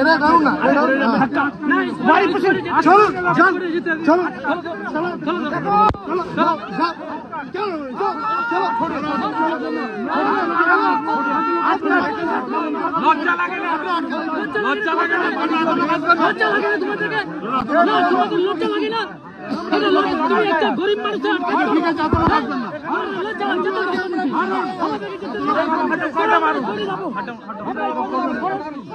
এটা দাও না এটা দাও না বাড়ি বসে চলো যান চলো চলো চলো চলো চলো চলো লজ্জা লাগে না লজ্জা লাগে না লজ্জা লাগে না তোমাদেরকে লজ্জা লাগে না তুমি একটা গরিব মানুষ ঠিক আছে আপনারা থাকবেন না লজ্জা লাগে না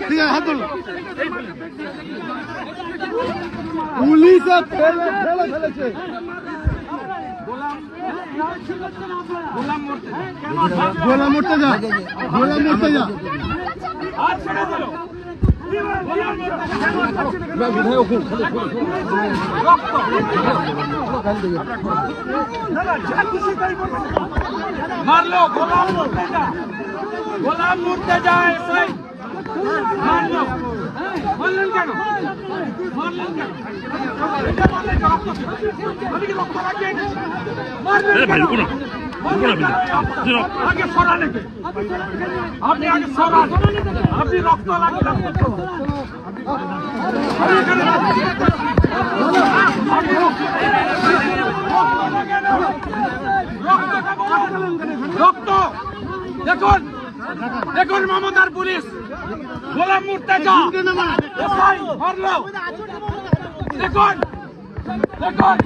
ঠিক আছে হাত ধরো পুলিশে ফেলে ফেলে ফেলেছে। গোলা মরতে যা গোলা মরতে যা। হাত ছেড়ে দিল। মারলো গোলাম মরতে যা গোলাম মরতে যা এসআই মারলো মারলেন কেন মারলেন কেন এটা মারলেন কেন? রক্ত ছিল। আমি কি রক্ত লাগিয়ে এনেছি? মারলেন কেন? রক্ত দেখুন দেখুন মমতার পুলিশ। গোলাম মুর্তেজা। দেখুন দেখুন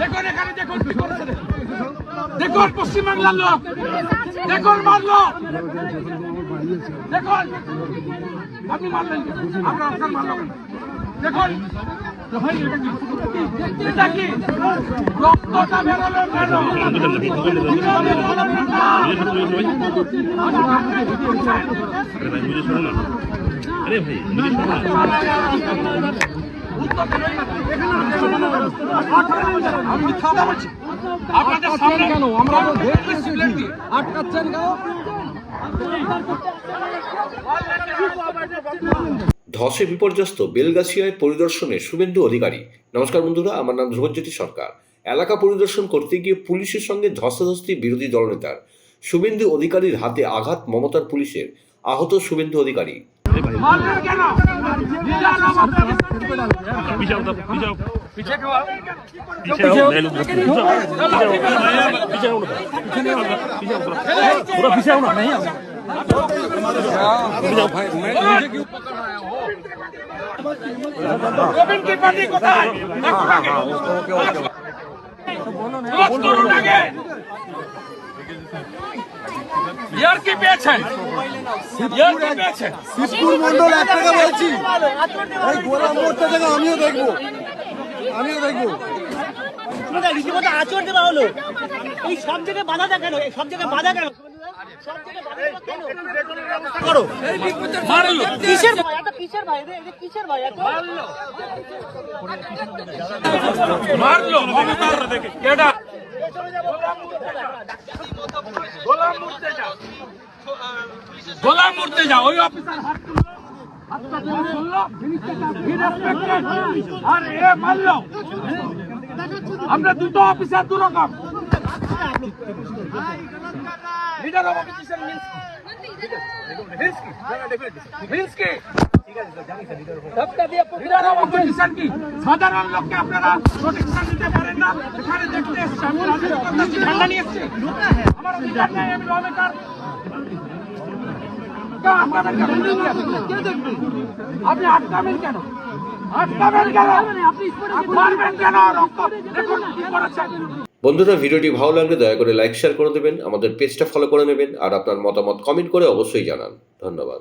দেখুন এখানে দেখুন দেখুন পশ্চিমবাংলার লোক। দেখুন মারলো দেখুন। আপনি মারলেন আমরা আপনার মারলাম দেখুন। এটা ভাই আমি মিথ্যা কথা বলছি? আপনাদের সামনে কেন? আমরা আটকাচ্ছেন কেন? ধসে বিপর্যস্ত বেলগাছিয়ায় পরিদর্শনে শুভেন্দু অধিকারী। নমস্কার বন্ধুরা আমার নাম ধ্রুবজ্যোতি সরকার। এলাকা পরিদর্শন করতে গিয়ে পুলিশের সঙ্গে ধস্তাধস্তি বিরোধী দলনেতার শুভেন্দু অধিকারীর হাতে আঘাত মমতার পুলিশের। আহত শুভেন্দু অধিকারী। पीछे आओ पीछे आओ। पीछे क्यों आओ पीछे आओ ले लो पीछे आओ पीछे आओ पूरा पीछे आओ ना नहीं आओ भाई मैं मुझे क्यों पकड़ रहा हो गोविंद त्रिपाठी को ओके ओके बोलो ना बोलो ना ইয়ার কি পেয়েছেন? ইয়ার কি পেয়েছেন? শিবপুর মন্ডল এক টাকা বলছি এই গোলাম মরতে থেকে আমিও দেখব। আমিও দেখব। রীতিমতো আচরণ দেওয়া হলো। এই সব জায়গায় বাধা দেয় সব জায়গায় বাধা কেন? সব জায়গায় বাধা দেওয়া কেন? করো। মারলো। কিসের ভয় এটা কিসের ভয় এটা এটা কিসের ভয় এটা মারলো মমতার কেডা গোলাম মুর্তে যা গোলাম মুর্তে যা ওই অফিসার হাত আর আমরা দুটো অফিসার দু রকম সাধারণ লোককে আপনারা প্রোটেকশন দিতে পারেন না। এখানে দেখতে এসছি আমি রাজনীতি ঠান্ডা নিয়ে এসছি? আমার অধিকার নেই, আমি আপনি আটকাবেন কেন আটকাবেন কেন মারবেন কেন দেখুন কি করেছেন বন্ধুরা, ভিডিওটি ভালো লাগলে দয়া করে লাইক শেয়ার করে দেবেন, আমাদের পেজটা ফলো করে নেবেন, আর আপনার মতামত কমেন্ট করে অবশ্যই জানান। ধন্যবাদ।